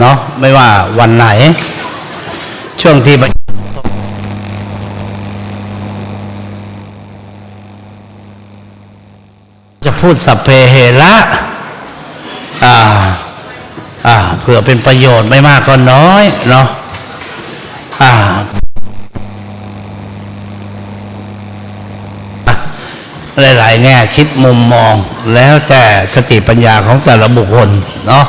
เนาะไม่ว่าวันไหน ช่วงที่จะพูดสัพเพเหระอ่าอ่าเผื่อเป็นประโยชน์ไม่มากก็น้อยเนาะอ่าหลายๆแง่คิดมุมมองแล้วแต่สติปัญญาของแต่ละบุคคลเนาะ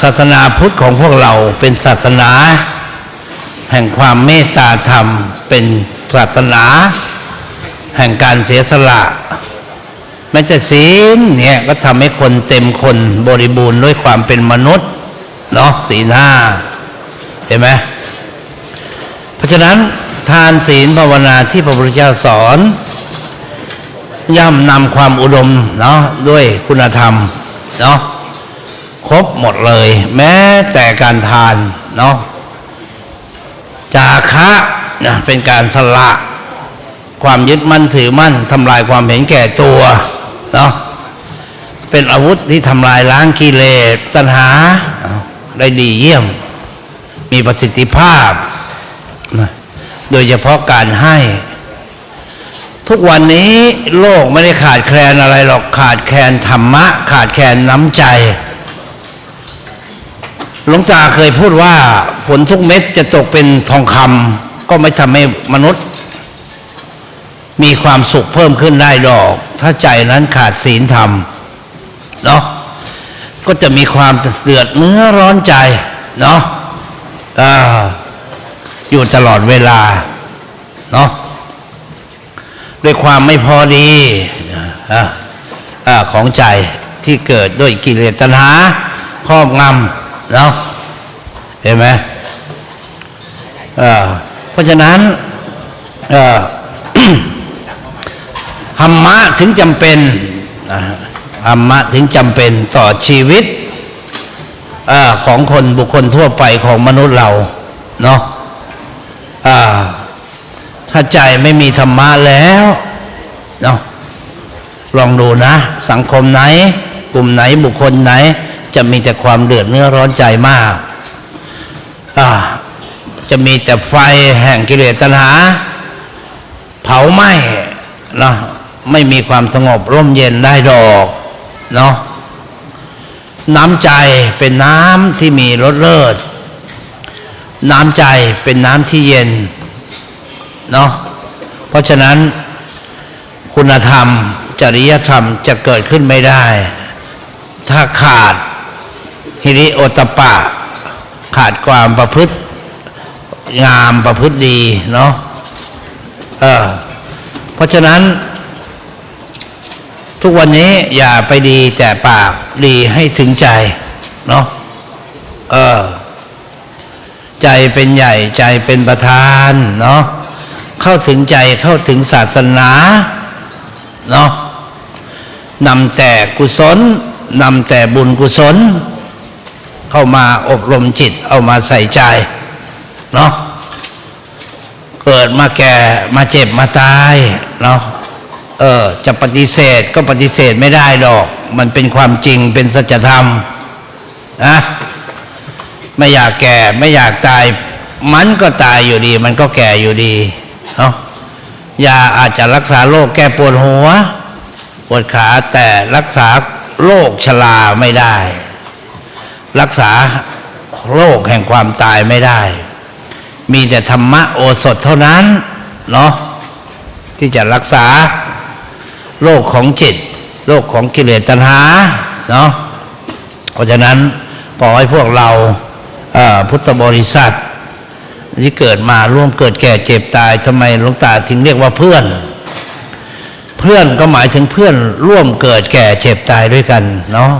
ศาสนาพุทธของพวกเราเป็นศาสนา แห่งความเมตตาธรรม เป็นศาสนา แห่งการเสียสละแม้แต่ศีลเนี่ยก็ทำให้คนเต็มคนบริบูรณ์ด้วยความเป็นมนุษย์เนาะศีลห้าเห็นไหมเพราะฉะนั้นทานศีลภาวนาที่พระพุทธเจ้าสอน ย่อมนำความอุดมเนาะด้วยคุณธรรมเนาะ ครบหมดเลย แม้แต่การทานเนาะจาคะนะเป็นการสละ ความยึดมั่นถือมั่นทำลายความเห็นแก่ตัวเนาะเป็นอาวุธที่ทำลายล้างกิเลสตัณหาได้ดีเยี่ยม มีประสิทธิภาพนะโดยเฉพาะการให้ ทุกวันนี้โลกไม่ได้ขาดแคลนอะไรหรอกขาดแคลนธรรมะ ขาดแคลนน้ำใจ หลวงตาเคยพูดว่าผลทุกเม็ดจะตกเป็นทองคำก็ไม่ทำให้มนุษย์ มีความสุขเพิ่มขึ้นได้ดอก ถ้าใจนั้นขาดศีลธรรมเนาะก็จะมีความเดือดเนื้อร้อนใจเนาะออยู่ตลอดเวลาเนาะด้วยความไม่พอดีออของใจที่เกิดด้วยกิเลสตัณหาครอบงำ เนาะเห็นไหมเพราะฉะนั้นธรรมะถึงจำเป็นธรรมะถึงจำเป็นต่อชีวิตอของคนบุคคลทั่วไปของมนุษย์เราเนาะถ้าใจไม่มีธรรมะแล้วเนาะลองดูนะ สังคมไหน กลุ่มไหนบุคคลไหน จะมีแต่ความเดือดเนื้อร้อนใจมากจะมีแต่ไฟแห่งกิเลสตัณหา เผาไหม้เนาะไม่มีความสงบร่มเย็นได้ดอกเนาะน้ำใจเป็นน้ำที่มีรสเลิศ น้ำใจเป็นน้ำที่เย็นเนาะเพราะฉะนั้นคุณธรรม จริยธรรมจะเกิดขึ้นไม่ได้ ถ้าขาด ฮิริโอตปปะ ขาดความประพฤติงามประพฤติดีเนาะเออเพราะฉะนั้น ทุกวันนี้อย่าไปดีแต่ปากดีให้ถึงใจเนาะเออ ใจเป็นใหญ่ใจเป็นประธานเนาะเข้าถึงใจเข้าถึงศาสนาเนาะนำแต่กุศลนำแต่บุญกุศล เข้ามาอบรมจิต เอามาใส่ใจเนาะเกิดมาแก่มาเจ็บมาตายเนาะเออจะปฏิเสธก็ปฏิเสธไม่ได้ดอก มันเป็นความจริงเป็นสัจธรรมนะไม่อยากแก่ไม่อยากตาย มันก็ตายอยู่ดี มันก็แก่อยู่ดีเนาะยาอาจจะรักษาโรคแก้ปวดหัว ปวดขาแต่รักษาโรคชราไม่ได้ รักษาโรคแห่งความตายไม่ได้ มีแต่ธรรมะโอสถเท่านั้นเนาะที่จะรักษาโรคของจิตโรคของกิเลสตัณหาเนาะเพราะฉะนั้นขอให้พวกเราเพุทธบริษัทที่เกิดมาร่วมเกิดแก่เจ็บตายทำไมหลวงตาถึงเรียกว่าเพื่อน เพื่อนก็หมายถึงเพื่อนร่วมเกิดแก่เจ็บตายด้วยกันเนาะ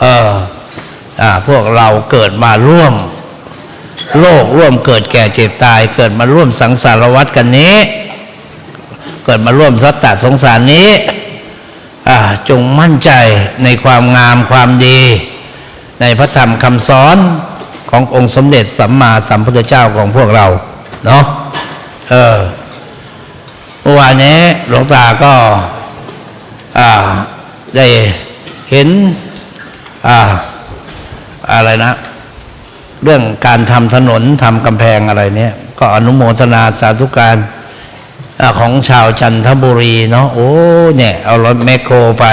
เออ พวกเราเกิดมาร่วม โลกร่วมเกิดแก่เจ็บตาย เกิดมาร่วมสังสารวัฏกันนี้ เกิดมาร่วมสัตตสงสารนี้อ่าจงมั่นใจในความงามความดี ในพระธรรมคำสอนขององค์สมเด็จสัมมาสัมพุทธเจ้าของพวกเราเนาะเออเมื่อวานนี้หลวงตาก็อ่าได้เห็นอ่า อะไรนะ เรื่องการทำถนนทำกำแพงอะไรเนี่ยก็อนุโมทนาสาธุการอของชาวจันทบุรีเนาะโอ้เนี่ยเอารถแมคโครไป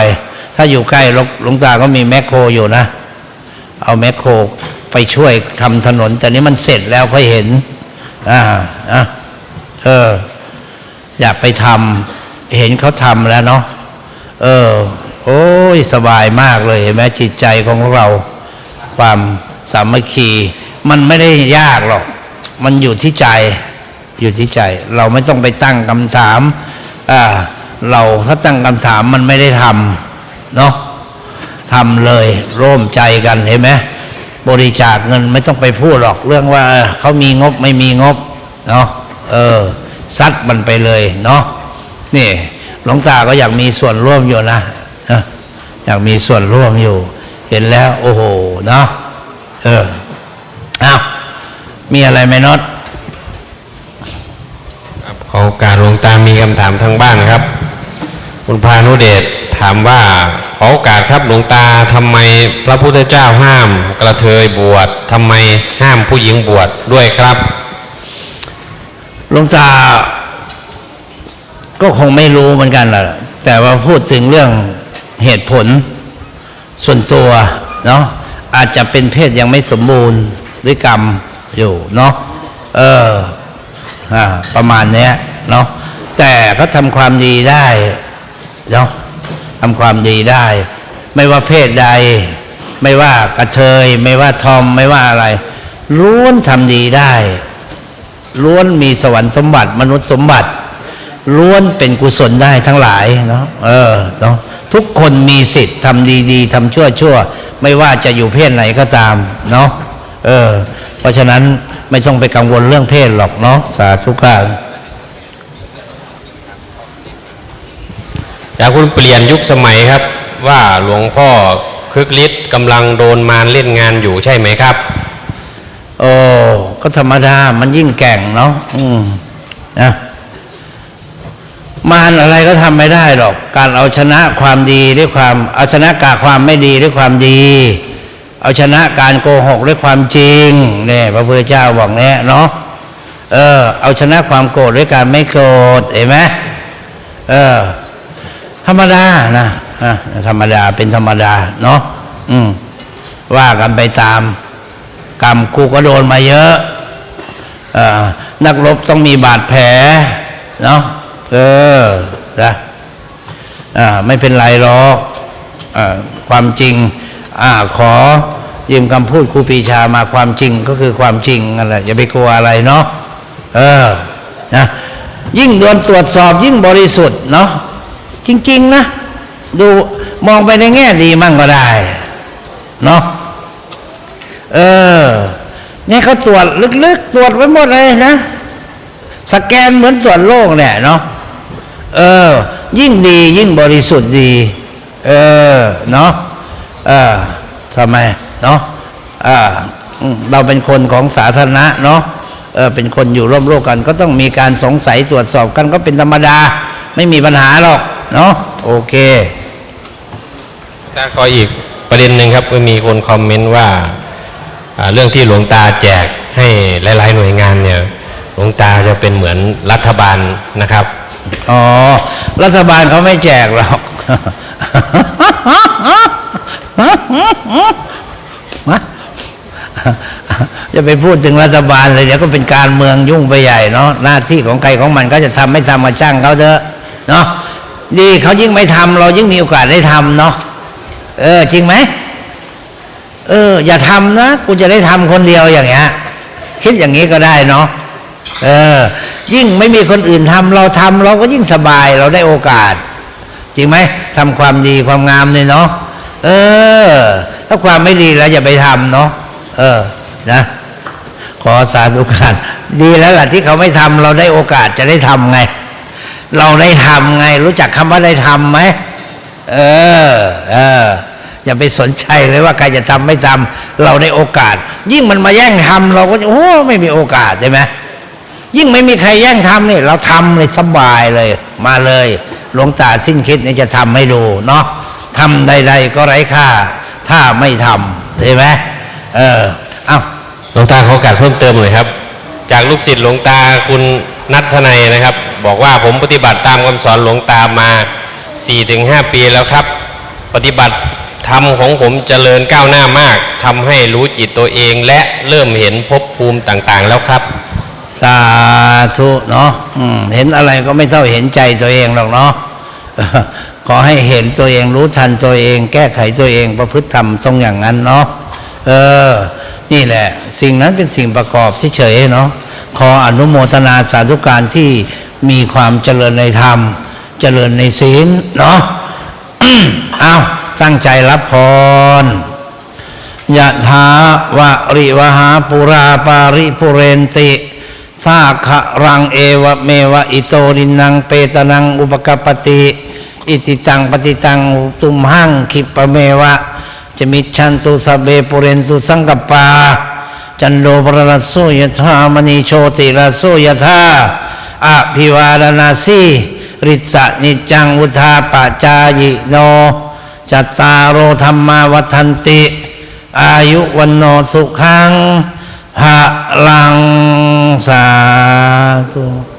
ถ้าอยู่ใกล้หลวงตาก็มีแมคโครอยู่นะ เอาแมคโครไปช่วยทำถนน แต่นี้มันเสร็จแล้วค่อยเห็นอ่าอะเออ อยากไปทำเห็นเขาทำแล้วเนาะเออ โอ้ยสบายมากเลยเห็นไหมจิตใจของเรา ความสามัคคี มันไม่ได้ยากหรอก มันอยู่ที่ใจ อยู่ที่ใจ เราไม่ต้องไปตั้งคำถามอ่าเราถ้าตั้งคำถามมันไม่ได้ทำเนาะทำเลยร่วมใจกันเห็นไหมบริจาคเงินไม่ต้องไปพูดหรอกเรื่องว่าเขามีงบไม่มีงบเนาะเออซัดมันไปเลยเนาะนี่หลวงตาก็อยากมีส่วนร่วมอยู่นะอยากมีส่วนร่วมอยู่ เห็นแล้ว โอ้โหเนาะเอออ้าวมีอะไรไหมน็อตครับขอโอกาสหลวงตามีคำถามทางบ้านครับ คุณพานุเดชถามว่าขอโอกาสครับหลวงตาทำไมพระพุทธเจ้าห้ามกระเทยบวชทำไมห้ามผู้หญิงบวชด้วยครับหลวงตา ก็คงไม่รู้เหมือนกันแหละแต่ว่าพูดถึงเรื่องเหตุผล ส่วนตัวเนาะอาจจะเป็นเพศยังไม่สมบูรณ์ด้วยกรรมอยู่เนาะเอออ่าประมาณเนี้ยเนาะแต่ก็ทำความดีได้เนาะทำความดีได้ ไม่ว่าเพศใด ไม่ว่ากระเทย ไม่ว่าทอมไม่ว่าอะไรล้วนทำดีได้ล้วนมีสวรรค์สมบัติ มนุษย์สมบัติล้วนเป็นกุศลได้ทั้งหลายเนาะเออเนาะ ทุกคนมีสิทธิ์ทำดี ๆทำชั่วๆไม่ว่าจะอยู่เพศไหนก็ตามเนาะเออ เพราะฉะนั้นไม่ต้องไปกังวลเรื่องเพศหรอกเนาะสาธุการอยากคุณเปลี่ยนยุคสมัยครับ ว่าหลวงพ่อคึกฤทธิ์กำลังโดนมารเล่นงานอยู่ใช่ไหมครับ โอ้ก็ธรรมดามันยิ่งแกร่งเนาะอืมนะ มารอะไรก็ทำไม่ได้หรอก การเอาชนะความดีด้วยความเอาชนะกาความไม่ดีด้วยความดี เอาชนะการโกหกด้วยความจริงเนี่ยพระพุทธเจ้าบอกแน่เนาะเออ เอาชนะความโกรธด้วยการไม่โกรธเห็นไหมเออ ธรรมดานะอะธรรมดาเป็นธรรมดาเนาะอืมว่ากันไปตาม กรรมกูก็โดนมาเยอะเออนักรบต้องมีบาดแผลเนาะ เออนะอ่าไม่เป็นไรหรอกอความจริง อ่าขอยืมคำพูดครูปีชามาความจริงก็คือความจริงนั่นแหละอย่าไปกลัวอะไรเนาะเออนะยิ่งโดนตรวจสอบยิ่งบริสุทธิ์เนาะจริง ๆ นะ ดูมองไปในแง่ดีมั่งก็ได้เนาะเออเนี่ยเขาตรวจลึกๆ ตรวจไว้หมดเลยนะ สแกนเหมือนตรวจโรคเนี่ยเนาะ เออ ยิ่งดียิ่งบริสุทธิ์ดี เออ เนาะเออทำไม เนาะอ่าอืมเราเป็นคนของสาธารณะเนาะเออเป็นคนอยู่ร่วมโลกกัน ก็ต้องมีการสงสัยตรวจสอบกันก็เป็นธรรมดา ไม่มีปัญหาหรอก เนาะโอเคถ้าขออีกประเด็นหนึ่งครับก็มีคนคอมเมนต์ว่าอ่าเรื่องที่หลวงตาแจกให้หลาย ๆ หน่วยงานเนี่ยหลวงตาจะเป็นเหมือนรัฐบาลนะครับ อ๋อ รัฐบาลเขาไม่แจกหรอกจะไปพูดถึงรัฐบาลเลยเดี๋ยวก็เป็นการเมืองยุ่งไปใหญ่เนาะหน้าที่ของใครของมันก็จะทำไม่ทำมาช่างเขาเถอะเนาะดีเขายิ่งไม่ทำเรายิ่งมีโอกาสได้ทำเนาะเออ จริงไหมเออ อย่าทำนะกูจะได้ทำคนเดียวอย่างเงี้ยคิดอย่างนี้ก็ได้เนาะเออ ยิ่งไม่มีคนอื่นทำเราทำเราก็ยิ่งสบายเราได้โอกาส จริงไหมทำความดีความงามเนี่ยเนาะเออ ถ้าความไม่ดีเราอย่าไปทำเนาะเออนะขอสาธุการดีแล้วล่ะที่เขาไม่ทำเราได้โอกาสจะได้ทำไง เราได้ทำไง รู้จักคำว่าได้ทำไหมเออเอออย่าไปสนใจเลยว่าใครจะทำไม่ทำเราได้โอกาส ยิ่งมันมาแย่งทำเราก็จะโอ้ไม่มีโอกาสใช่ไหม ยิ่งไม่มีใครแย่งทำนี่เราทำเลยสบายเลย มาเลยหลวงตาสิ้นคิดนี่จะทำให้ดูเนาะทำใด ๆ ก็ไร้ค่า ถ้าไม่ทำใช่ไหมเออเอาหลวงตาขอโอกาสเพิ่มเติมหน่อยครับ จากลูกศิษย์หลวงตาคุณนัทนัยนะครับ บอกว่าผมปฏิบัติตามคำสอนหลวงตามา4-5ปีแล้วครับ ปฏิบัติธรรมของผมเจริญก้าวหน้ามากทำให้รู้จิตตัวเองและเริ่มเห็นภพภูมิต่างๆ แล้วครับ สาธุเนาะเห็นอะไรก็ไม่เท่าเห็นใจตัวเองหรอกเนาะขอให้เห็นตัวเองรู้ทันตัวเอง แก้ไขตัวเองประพฤติธรรมทรงอย่างนั้นเนาะเออ นี่แหละ สิ่งนั้นเป็นสิ่งประกอบที่เฉยเนาะขออนุโมทนาสาธุการที่มีความเจริญในธรรม เจริญในศีลเนาะเอาวตั้งใจรับพรยะถาวะริวหาปุราปาริปุเรนติ สาขะรังเอวะเมวะอิโตดินังเปตนังอุปกปปติ อิติตังปฏิตังตุมหังคิปะเมวะจะมิชันตุสเบปุเรนตุสังกปา จันโดปรนัสโสยถามณีโชติรสโสยถาอภิวาดนาสีริสะนิจังวุธาปจายโนจัตตาโอธรรมาวัฏันติ อายุวันโนสุขังภะลัง สาธุ